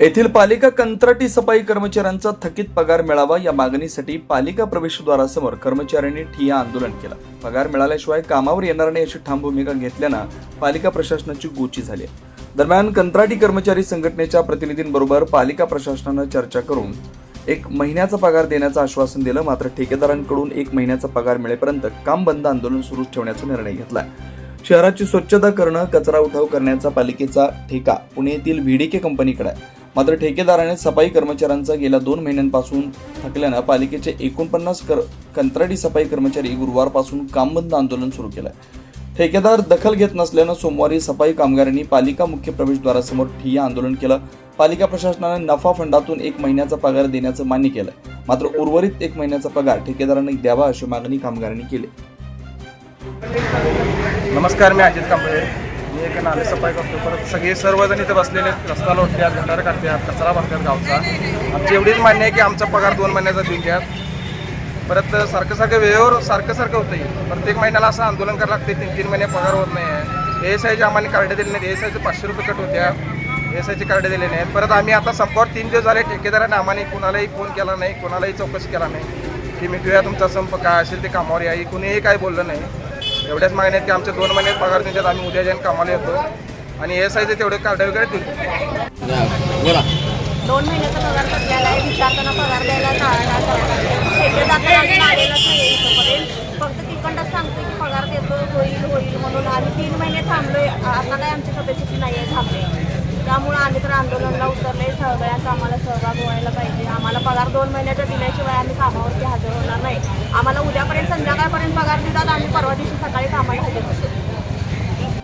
येथील पालिका कंत्राटी सफाई कर्मचाऱ्यांचा थकीत पगार मिळावा या मागणीसाठी पालिका प्रवेशद्वारासमोर कर्मचाऱ्यांनी ठिया आंदोलन केलं. पगार मिळाल्याशिवाय कामावर येणार नाही अशी ठाम भूमिका घेतल्यानं पालिका प्रशासनाची गोची झाली दरम्यान कंत्राटी कर्मचारी संघटनेच्या प्रतिनिधींबरोबर पालिका प्रशासनानं चर्चा करून एक महिन्याचा पगार देण्याचं आश्वासन दिलं. मात्र ठेकेदारांकडून एक महिन्याचा पगार मिळेपर्यंत काम बंद आंदोलन सुरूच ठेवण्याचा निर्णय घेतला शहराची स्वच्छता करणं कचरा उठाव करण्याचा पालिकेचा ठेका पुणे येथील व्हीडीके कंपनीकडे आहे. मात्र ठेकेदाराने सफाई कर्मचाऱ्यांचा गेल्या दोन महिन्यांपासून थकल्यानं पालिकेचे एकोणपन्नास कर कंत्राटी सफाई कर्मचारी गुरुवारपासून कामबंद आंदोलन सुरू केलं ठेकेदार दखल घेत नसल्यानं सोमवारी सफाई कामगारांनी पालिका मुख्य प्रवेशद्वारासमोर ठिय्या आंदोलन केलं. पालिका प्रशासनाने नफा फंडातून एक महिन्याचा पगार देण्याचं मान्य केलं मात्र उर्वरित एक महिन्याचा पगार ठेकेदारांनी द्यावा अशी मागणी कामगारांनी केली. नमस्कार मी अजित कांबळे. मी एक नाले सफाई करतो परत सगळे सर्वजण इथे बसलेले आहेत. रस्ता लोटतात गटार काढतात कचरा भरतात गावचा. आमची एवढीच मान्य आहे की आमचा पगार दोन महिन्याचा देऊन घ्या परत सारखं सारखं वेळेवर सारखं सारखं होतं आहे प्रत्येक महिन्याला असं आंदोलन करावं लागते तीन तीन महिने पगार होत नाही आहे. एस आयचे आम्हाला कार्ड दिले नाहीत एस आयचे पाचशे रुपये कट होत्या. एस आयचे कार्ड दिले नाहीत परत आम्ही आता संपावर तीन दिवस झाले ठेकेदाराने आम्हाला कोणालाही फोन केला नाही. कोणालाही चौकशी केला नाही. की मिटूया तुमचा संप काय असेल ते कामावर या. कुणीही काही बोललं नाही. एवढ्याच मागण्या आहेत की आमचे दोन महिने पगार त्यांच्यात आम्ही उद्या जाऊन कामाला येतो. आणि एस आयचे तेवढे कार्ड वगैरे देतो दोन महिन्याचा पगार आहे विचारताना पगार द्यायला ठेकेदार आलेलाच नाही इथंपर्यंत. फक्त तिकडंच सांगतो की पगार देतो होईल होईल म्हणून. आम्ही तीन महिने थांबलोय. आता काय आमची नाही आहे थांबले. त्यामुळे आम्ही तर आंदोलनाला सगळ्यांचा आम्हाला सहभाग व्हायला पाहिजे. आम्हाला पगार दोन महिन्याच्या दिल्याशिवाय आम्ही कामावरती हजर होणार नाही. आम्हाला उद्यापर्यंत संध्याकाळपर्यंत पगार देतात आम्ही परवा दिवशी सकाळी कामाला